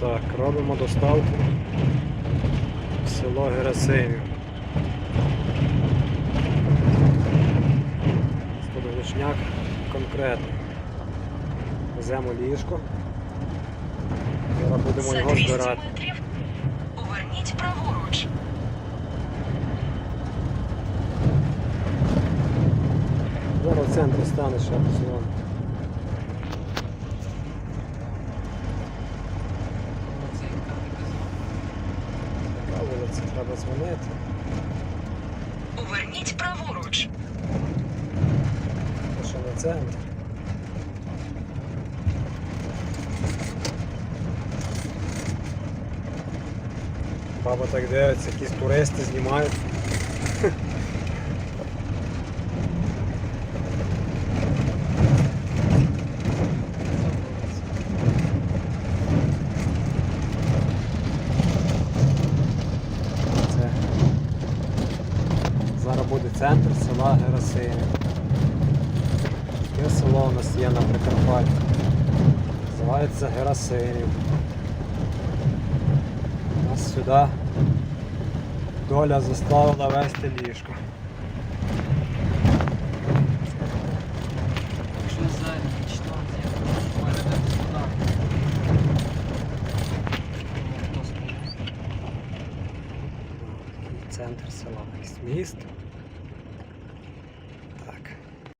Так, робимо доставку в село Герасимів. Сподовичняк конкретно. Веземо ліжко. Зараз будемо За його 200 збирати. метрів поверніть праворуч. Зараз в центрі стане ще позвонити. Така вулиця, треба дзвонити. Поверніть праворуч. Тому що на центр. Баба так дивиться, якісь туристи знімають. Буде центр села Герасимів. Таке село у нас є на Прикарпатті. Називається Герасимів. Нас сюди доля заставила вести ліжко. Центр села. Якийсь міст.